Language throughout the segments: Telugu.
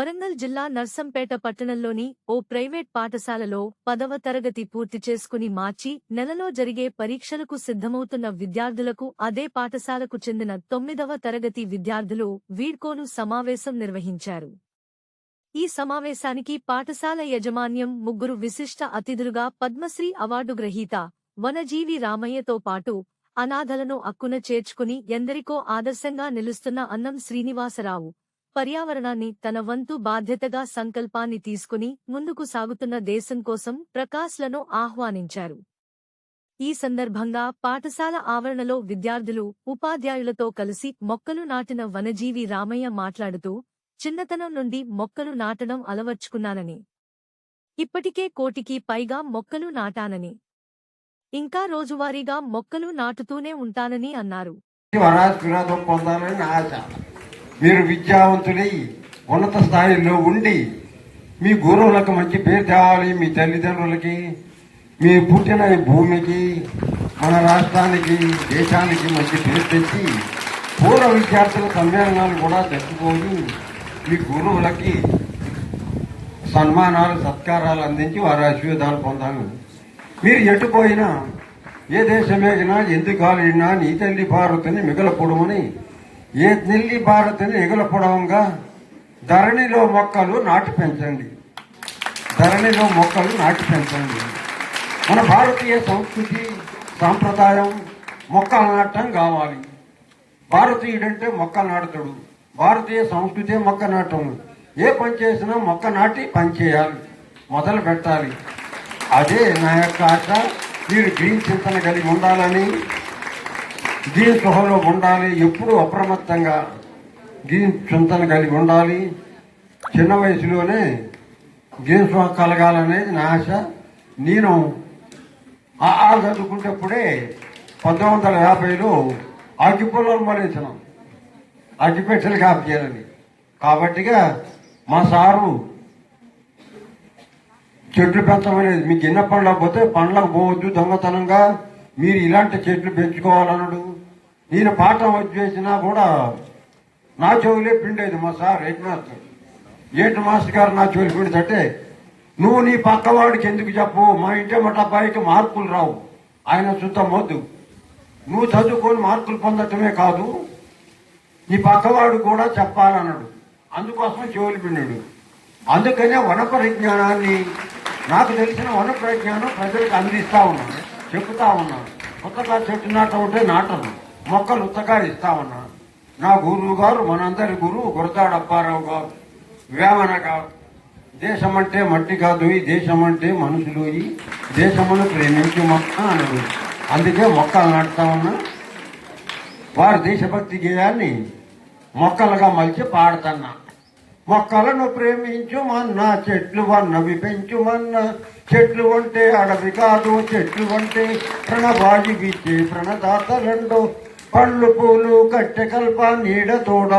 వరంగల్ జిల్లా నర్సంపేట పట్టణంలోని ఓ ప్రైవేట్ పాఠశాలలో పదవ తరగతి పూర్తి చేసుకుని మార్చి నెలలో జరిగే పరీక్షలకు సిద్ధమవుతున్న విద్యార్థులకు అదే పాఠశాలకు చెందిన తొమ్మిదవ తరగతి విద్యార్థులు వీడ్కోలు సమావేశం నిర్వహించారు. ఈ సమావేశానికి పాఠశాల యజమాన్యం ముగ్గురు విశిష్ట అతిథులుగా పద్మశ్రీ అవార్డు గ్రహీత వనజీవి రామయ్యతో పాటు అనాథలను అక్కున చేర్చుకుని ఎందరికో ఆదర్శంగా నిలుస్తున్న అన్నం శ్రీనివాసరావు పర్యావరణాన్ని తన వంతు బాధ్యతగా సంకల్పాన్ని తీసుకుని ముందుకు సాగుతున్న దేశం కోసం ప్రకాశ్లను ఆహ్వానించారు. ఈ సందర్భంగా పాఠశాల ఆవరణలో విద్యార్థులు ఉపాధ్యాయులతో కలిసి మొక్కలు నాటిన వనజీవి రామయ్య మాట్లాడుతూ చిన్నతనం నుండి మొక్కలు నాటడం అలవర్చుకున్నానని. ఇప్పటికే కోటికి పైగా మొక్కలు నాటానని. ఇంకా రోజువారీగా మొక్కలు నాటుతూనే ఉంటానని అన్నారు. పొందాలని ఆశ. మీరు విద్యావంతులై ఉన్నత స్థాయిలో ఉండి మీ గురువులకు మంచి పేరు తేవాలి మీ తల్లిదండ్రులకి మీ పుట్టిన భూమికి మన రాష్ట్రానికి దేశానికి మంచి పేరు తెచ్చి పూర్వ విద్యార్థుల సమ్మేళనాలు కూడా తెచ్చుకొని మీ గురువులకి సన్మానాలు సత్కారాలు అందించి వారి ఆశీర్వాదాలు పొందాను మీరు ఎటుపోయినా ఏ దేశమేగినా ఎందుకు కాలినా నీ తల్లి భారతిని మిగలకూడమని ఏ దిల్లి భారతిని మిగలపొడవంగా ధరణిలో మొక్కలు నాటి పెంచండి. ధరణిలో మొక్కలు నాటి పెంచండి. మన భారతీయ సంస్కృతి సాంప్రదాయం మొక్కలు నాటడం కావాలి. భారతీయుడంటే మొక్క నాటుతాడు. భారతీయ సంస్కృతి మొక్క నాటం. ఏ పని చేసినా మొక్క నాటి పని చేయాలి. మొదలు పెట్టాలి. అదే నా యొక్క ఆశ. మీరు గ్రీన్ చింతన కలిగి ఉండాలని దీని స్పృహలో ఉండాలి ఎప్పుడూ అప్రమత్తంగా దీని చింతన కలిగి ఉండాలి. చిన్న వయసులోనే దీని స్పృహ కలగాలనేది నా ఆశ. నేను ఆ ఆ పంతొమ్మిది వందల యాభైలో అగ్గిపుల్లలు మొలించినాం అగ్గిపెట్టలు కాపు చేయాలని కాబట్టిగా మా సారు చెట్లు పెంచమనేది మీకు ఎన్న పండ్లకు పోతే పండ్లకు పోవద్దు దొంగతనంగా. మీరు ఇలాంటి చెట్లు పెంచుకోవాలన్నాడు. నేను పాఠం వచ్చేసినా కూడా నా చెవులే పిండేది మా సార్ హెడ్ మాస్టర్. ఏంటి మాస్టర్ గారు నా చెవులు పిండితే నువ్వు నీ పక్కవాడికి ఎందుకు చెప్పు? మా ఇంటి మట అబ్బాయికి మార్కులు రావు. ఆయన శుద్ధం వద్దు నువ్వు చదువుకొని మార్కులు పొందటమే కాదు నీ పక్కవాడు కూడా చెప్పాలన్నాడు. అందుకోసం చెవులు పిండాడు. అందుకనే వనపరిజ్ఞానాన్ని నాకు తెలిసిన వనప్రజ్ఞానం ప్రజలకు అందిస్తా ఉన్నాను చెప్తా ఉన్నాను. కొత్తగా చెట్టు నాట ఉంటే నాటను మొక్కలు ఉత్తగా ఇస్తామన్నా ఉన్నాను. నా గురువు గారు మనందరి గురువు గురతాడు అప్పారావు గారు. వేమన గారు దేశం అంటే మట్టి కాదు ఈ దేశం అంటే మనుషులు ఈ దేశమును ప్రేమించు మొక్క అన్నాడు అందుకే మొక్కలు నాటుతా ఉన్నా. వారి దేశభక్తి గేయాన్ని మొక్కలుగా మలిచి పాడుతున్నా. మొక్కలను ప్రేమించుమన్నా చెట్లు వన్నవి పెంచుమన్నా చెట్లు అంటే అడవి కాదు చెట్లు అంటే ప్రణబాజి బిచ్చే ప్రణదాతలండు పళ్ళు పూలు కట్టె కల్ప నీడ తోడ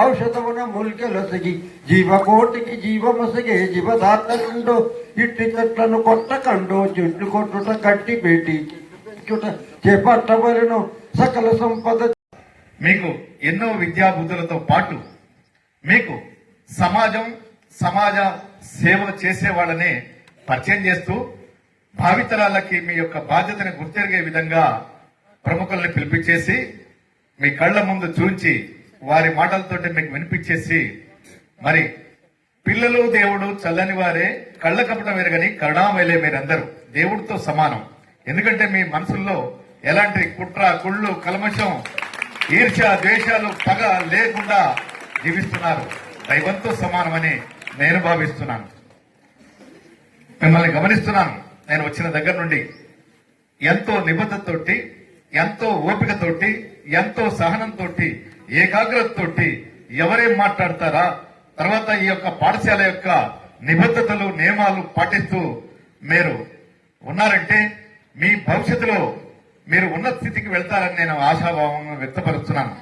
ఔషధమున ముల్కెలసగి జీవకోటికి జీవమసగే జీవదాతలుండో ఇట్టి చెట్లను కొట్టకండో చెట్లు కొట్టుట కట్టి పెట్టి చుట చేపట్టవలను సకల సంపద మీకు ఎన్నో విద్యాబుద్ధులతో పాటు మీకు సమాజం సమాజ సేవ చేసే వాళ్ళని పరిచయం చేస్తూ భావితరాలకి మీ యొక్క బాధ్యతను గుర్తెరిగే విధంగా ప్రముఖుల్ని పిలిపించేసి మీ కళ్ళ ముందు చూచి వారి మాటలతోటి మీకు వినిపించేసి మరి పిల్లలు దేవుడు చల్లని వారే కళ్ళ కపటం ఎరగని కరుణామయలే మీరందరూ. దేవుడితో సమానం. ఎందుకంటే మీ మనసుల్లో ఎలాంటి కుట్ర కుళ్ళు కల్మషం ఈర్ష ద్వేషాలు పగ లేకుండా జీవిస్తున్నారు. దైవంతో సమానమని నేను భావిస్తున్నాను. మిమ్మల్ని గమనిస్తున్నాను. నేను వచ్చిన దగ్గర నుండి ఎంతో నిబద్ధతతోటి ఎంతో ఓపికతోటి ఎంతో సహనంతో ఏకాగ్రతతోటి ఎవరేం మాట్లాడతారా? తర్వాత ఈ యొక్క పాఠశాల యొక్క నిబద్ధతలు నియమాలు పాటిస్తూ మీరు ఉన్నారంటే మీ భవిష్యత్తులో మీరు ఉన్నత స్థితికి వెళ్తారని నేను ఆశాభావంగా వ్యక్తపరుస్తున్నాను.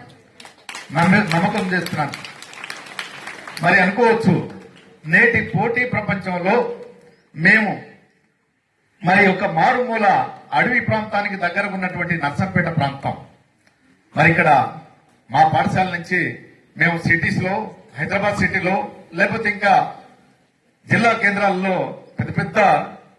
నా మీద నమ్మకం చేస్తున్నాను. మరి అనుకోవచ్చు నేటి పోటీ ప్రపంచంలో మేము మరి యొక్క మారుమూల అడవి ప్రాంతానికి దగ్గర ఉన్నటువంటి నర్సంపేట ప్రాంతం. మరి ఇక్కడ మా పాఠశాల నుంచి మేము సిటీస్లో హైదరాబాద్ సిటీలో లేకపోతే ఇంకా జిల్లా కేంద్రాల్లో పెద్ద పెద్ద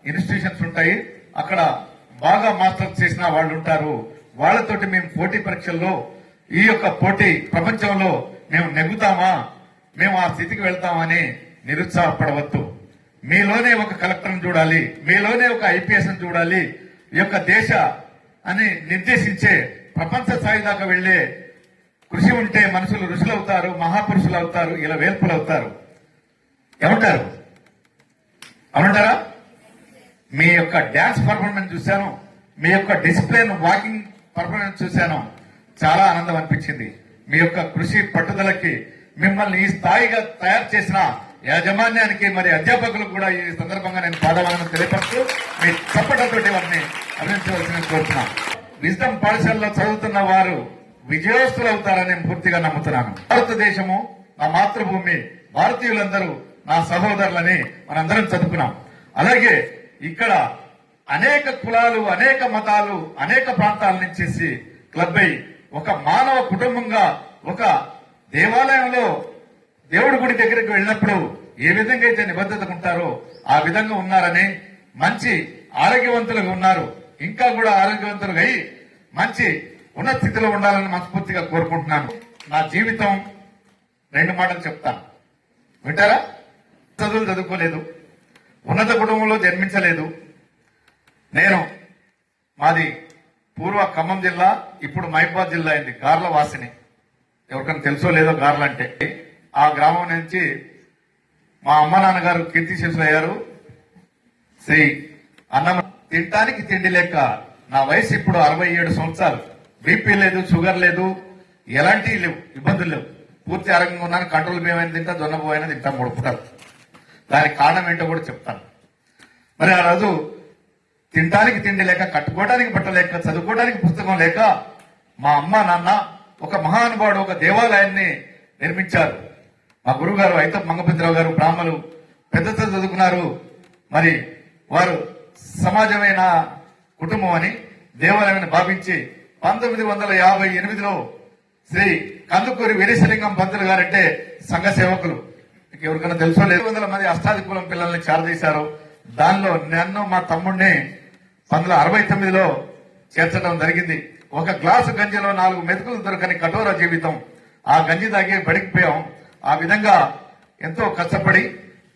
ఇన్స్టిట్యూషన్స్ ఉంటాయి. అక్కడ బాగా మాస్టర్స్ చేసిన వాళ్ళు ఉంటారు. వాళ్ళతోటి మేము పోటీ పరీక్షల్లో ఈ యొక్క పోటీ ప్రపంచంలో మేము నెగ్గుతామా? మేము ఆ స్థితికి వెళ్తామని నిరుత్సాహపడవద్దు. మీలోనే ఒక కలెక్టర్ని చూడాలి. మీలోనే ఒక ఐపీఎస్ చూడాలి. ఈ యొక్క దేశ అని నిర్దేశించే ప్రపంచ స్థాయి దాకా వెళ్ళే కృషి ఉంటే మనుషులు ఋషులు అవుతారు మహాపురుషులు అవుతారు ఇలా వేల్పులు అవుతారు ఏమంటారు? అవునంటారా మీ యొక్క డ్యాన్స్ పర్ఫార్మెన్స్ చూశాను మీ యొక్క డిసిప్లిన్ వాకింగ్ పర్ఫార్మెన్స్ చూశాను. చాలా ఆనందం అనిపించింది. మీ యొక్క కృషి పట్టుదలకి మిమ్మల్ని ఈ స్థాయిగా తయారు చేసిన యాజమాన్యానికి మరి అధ్యాపకులకు కూడా ఈ సందర్భంగా నేను పాదాలను తెలియపరుస్తూ మీ చప్పటతోటి వారిని అభినందించవలసిన కోరుతున్నాను విజ్డమ్ పాఠశాలలో చదువుతున్న వారు విజయోస్తులు అవుతారని నేను పూర్తిగా నమ్ముతున్నాను. భారతదేశము నా మాతృభూమి భారతీయులందరూ నా సహోదరులని మనందరం చదువుకున్నాం. అలాగే ఇక్కడ అనేక కులాలు అనేక మతాలు అనేక ప్రాంతాల నుంచి క్లబ్ అయి ఒక మానవ కుటుంబంగా ఒక దేవాలయంలో దేవుడి గుడి దగ్గరికి వెళ్ళినప్పుడు ఏ విధంగా అయితే నిబద్ధతగా ఉంటారో ఆ విధంగా ఉన్నారని మంచి ఆరోగ్యవంతులుగా ఉన్నారు. ఇంకా కూడా ఆరోగ్యవంతులుగా అయి మంచి ఉన్నత స్థితిలో ఉండాలని మనస్ఫూర్తిగా కోరుకుంటున్నాను. నా జీవితం రెండు మాటలు చెప్తాను వింటారా? చదువులు చదువుకోలేదు. ఉన్నత కుటుంబంలో జన్మించలేదు. నేను మాది పూర్వ ఖమ్మం జిల్లా ఇప్పుడు మహిబాద్ జిల్లా అయింది. గార్ల వాసిని. ఎవరికైనా తెలుసో లేదో గార్ల అంటే ఆ గ్రామం నుంచి మా అమ్మ నాన్నగారు కీర్తి అయ్యారు. శ్రీ అన్నం తినటానికి తిండి లేక నా వయసు ఇప్పుడు అరవై ఏడు సంవత్సరాలు. బీపీ లేదు షుగర్ లేదు ఎలాంటి లేవు ఇబ్బందులు లేవు. పూర్తి ఆరోగ్యంగా ఉన్నాను కంట్రోల్ బియ్యం తింటా జొన్న పోయినా తింటా మూడు పూటలు. దానికి కారణం ఏంటో కూడా చెప్తాను. మరి ఆ రోజు తినడానికి తిండి లేక కట్టుకోవడానికి బట్ట లేక చదువుకోవడానికి పుస్తకం లేక మా అమ్మ నాన్న ఒక మహానుభావుడు ఒక దేవాలయాన్ని నిర్మించారు. మా గురువు గారు అయితే మంగపతిరావు గారు బ్రాహ్మలు పెద్దతో చదువుకున్నారు. మరి వారు సమాజమైన కుటుంబం అని దేవాలయాన్ని భావించి పంతొమ్మిది వందల యాభై ఎనిమిదిలో శ్రీ కందుకూరి వీరేశలింగం పంతులు గారంటే సంఘ సేవకులు. మీకు ఎవరికైనా తెలుసో లేదు? వందల మంది అష్టాది కులం పిల్లల్ని చేరదీశారు. దానిలో నన్ను మా తమ్ముడిని పంతొమ్మిది అరవై తొమ్మిదిలో చేర్చడం జరిగింది. ఒక గ్లాసు గంజిలో నాలుగు మెతుకులు దొరకని కఠోర జీవితం. ఆ గంజి తాగి బడికిపోయాం ఆ విధంగా ఎంతో కష్టపడి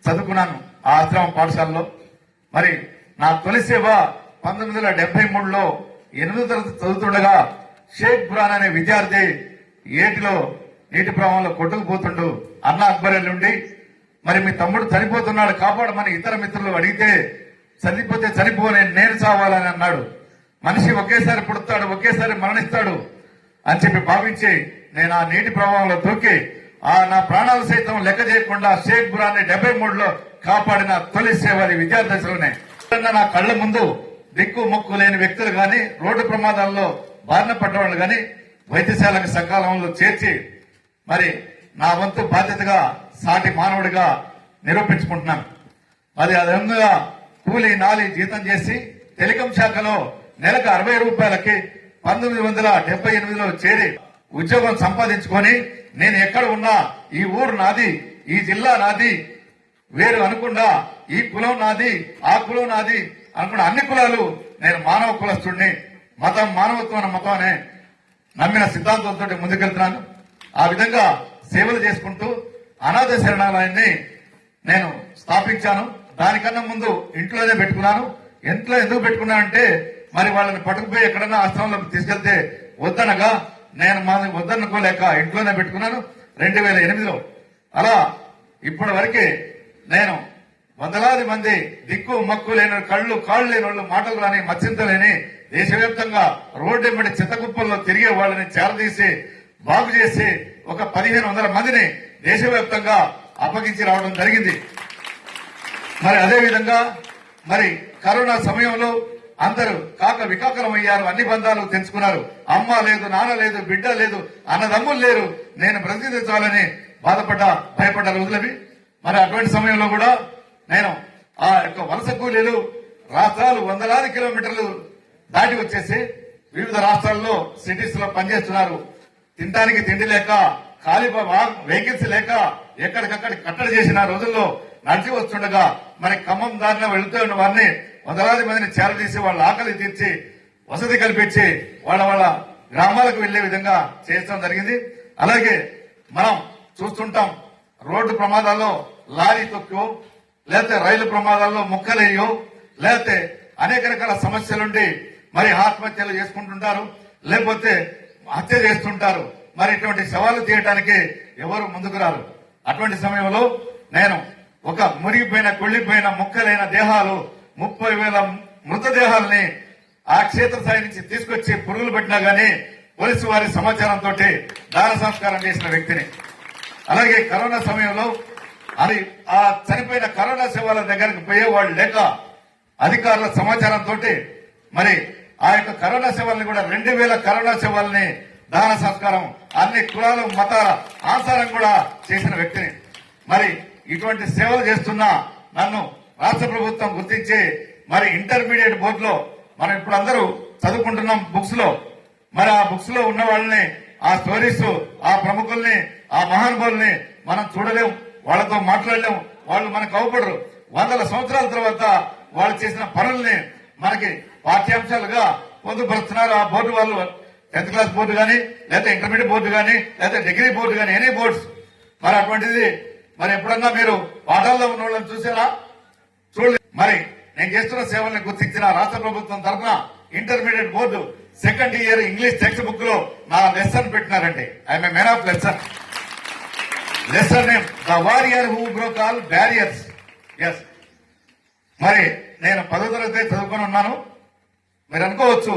చదువుకున్నాను ఆ ఆశ్రమం పాఠశాలలో. మరి నా తొలి సేవ పంతొమ్మిది వందల డెబ్బై మూడులో ఎనిమిదో తరగతి చదువుతుండగా షేక్ బురాన్ అనే విద్యార్థి ఏటిలో నీటి ప్రవాహంలో కొట్టుకుపోతుండు అన్న అక్బర్ నుండి. మరి మీ తమ్ముడు చనిపోతున్నాడు కాపాడమని ఇతర మిత్రులు అడిగితే చనిపోతే చనిపోనే నేను చావాలని అన్నాడు. మనిషి ఒకేసారి పుడతాడు ఒకేసారి మరణిస్తాడు అని చెప్పి భావించి నేను ఆ నీటి ప్రవాహంలో దూకి ఆ నా ప్రాణాలు సైతం లెక్క చేయకుండా షేక్ బురాన్ని డెబ్బై మూడులో కాపాడిన తొలి సేవరి విద్యార్థి నా కళ్ళ ముందు దిక్కు మొక్కు లేని వ్యక్తులు గాని రోడ్డు ప్రమాదాల్లో బారిన పడ్డవాళ్ళు గాని వైద్యశాలకు సకాలంలో చేర్చి మరి నా వంతు బాధ్యతగా సాటి మానవుడిగా నిరూపించుకుంటున్నాను. మరి అదనంగా కూలి నాలి జీతం చేసి టెలికాం శాఖలో నెలకు అరవై రూపాయలకి పంతొమ్మిది వందల డెబ్బై ఎనిమిదిలో చేరి ఉద్యోగం సంపాదించుకొని నేను ఎక్కడ ఉన్నా ఈ ఊరు నాది ఈ జిల్లా నాది వేరు అనుకుండా ఈ కులం నాది ఆ కులం నాది అనుకున్న అన్ని కులాలు నేను మానవ కులస్తుడిని మతం మానవత్వం అన్న మతం అనే నమ్మిన సిద్ధాంతంతో ముందుకెళ్తున్నాను. ఆ విధంగా సేవలు చేసుకుంటూ అనాథ శరణాలయాన్ని నేను స్థాపించాను. దానికన్నా ముందు ఇంట్లోనే పెట్టుకున్నాను. ఇంట్లో ఎందుకు పెట్టుకున్నానంటే మరి వాళ్ళని పట్టుకుపోయి ఎక్కడన్నా ఆశ్రమంలోకి తీసుకెళ్తే వద్దనగా నేను మా వద్దనుకోలేక ఇంట్లోనే పెట్టుకున్నాను రెండు వేల ఎనిమిదిలో. అలా ఇప్పటి వరకే నేను వందలాది మంది దిక్కు మక్కు లేని కళ్ళు కాళ్ళు లేని వాళ్ళు మాటలు రాని మత్స్యంతలేని దేశవ్యాప్తంగా రోడ్డు వెంబడి చిత్తకుప్పల్లో తిరిగే వాళ్ళని చేరదీసి బాగు చేసి ఒక పదిహేను వందల మందిని దేశవ్యాప్తంగా అప్పగించి రావడం జరిగింది. మరి అదేవిధంగా మరి కరోనా సమయంలో అందరూ కాక వికాకలం అయ్యారు అన్ని బంధాలు తెంచుకున్నారు. అమ్మ లేదు నాన్న లేదు బిడ్డ లేదు అన్నదమ్ములు లేరు. నేను బ్రతికించాలని బాధపడ్డ భయపడ్డ రోజులవి. మరి అటువంటి సమయంలో కూడా నేను ఆ యొక్క వలస కూలీలు రాష్ట్రాలు వందలాది కిలోమీటర్లు దాటి వచ్చేసి వివిధ రాష్ట్రాల్లో సిటీస్లో పనిచేస్తున్నారు. తినడానికి తిండి లేక ఖాళీ వెహికల్స్ లేక ఎక్కడికక్కడ కట్టడి చేసిన రోజుల్లో నడిచి వస్తుండగా మరి ఖమ్మం దారిలో వెళుతూ ఉన్న వారిని వందలాది మందిని చేరదీసి వాళ్ళ ఆకలి తీర్చి వసతి కల్పించి వాళ్ళ వాళ్ళ గ్రామాలకు వెళ్ళే విధంగా చేయడం జరిగింది. అలాగే మనం చూస్తుంటాం రోడ్డు ప్రమాదాల్లో లారీ తొక్కు లేకపోతే రైలు ప్రమాదాల్లో ముక్కలేయో లేకపోతే అనేక రకాల సమస్యలుండి మరి ఆత్మహత్యలు చేసుకుంటుంటారు లేకపోతే హత్య చేస్తుంటారు. మరి ఇటువంటి సవాళ్ళు తీయటానికి ఎవరు ముందుకు రారు? అటువంటి సమయంలో నేను ఒక మురిగిపోయిన కుళ్ళిపోయిన ముక్కలైన దేహాలు ముప్పై వేల మృతదేహాలని ఆ క్షేత్రస్థాయి నుంచి తీసుకొచ్చి పురుగులు పెట్టినా గానీ పోలీసు వారి సమాచారంతో దాన సంస్కారం చేసిన వ్యక్తిని. అలాగే కరోనా సమయంలో అది ఆ చనిపోయిన కరోనా సేవల దగ్గరకు పోయేవాళ్ళు లేక అధికారుల సమాచారంతో మరి ఆ యొక్క కరోనా సేవల్ని కూడా రెండు వేల కరోనా సేవల్ని దాన సంస్కారం అన్ని కులాలు మతాల ఆసారం కూడా చేసిన వ్యక్తిని. మరి ఇటువంటి సేవలు చేస్తున్న నన్ను రాష్ట్ర ప్రభుత్వం గుర్తించి మరి ఇంటర్మీడియట్ బోర్డులో మనం ఇప్పుడు అందరూ చదువుకుంటున్నాం బుక్స్లో. మరి ఆ బుక్స్లో ఉన్న వాళ్ళని ఆ స్టోరీస్ ఆ ప్రముఖుల్ని ఆ మహానుభావుల్ని మనం చూడలేం. వాళ్ళతో మాట్లాడలేం. వాళ్ళు మనకు అవపడరు. వందల సంవత్సరాల తర్వాత వాళ్ళు చేసిన పనుల్ని మనకి పాఠ్యాంశాలుగా పొందుపరుస్తున్నారు ఆ బోర్డు వాళ్ళు. టెన్త్ క్లాస్ బోర్డు కానీ లేదా ఇంటర్మీడియట్ బోర్డు కానీ లేదా డిగ్రీ బోర్డు కానీ ఎనీ బోర్డ్స్. మరి అటువంటిది మరి ఎప్పుడన్నా మీరు పాఠాల్లో ఉన్న వాళ్ళని చూసారా? చూడలేదు మరి నేను చేస్తున్న సేవల్ని గుర్తించిన రాష్ట్ర ప్రభుత్వం తరఫున intermediate board second year English text బుక్లో నా lesson పెట్టినారండి. I am man of lesson. Lesson name the warrior who broke all barriers. Yes మరి నేను పదో తరగతి చదువుకొని ఉన్నాను. మీరు అనుకోవచ్చు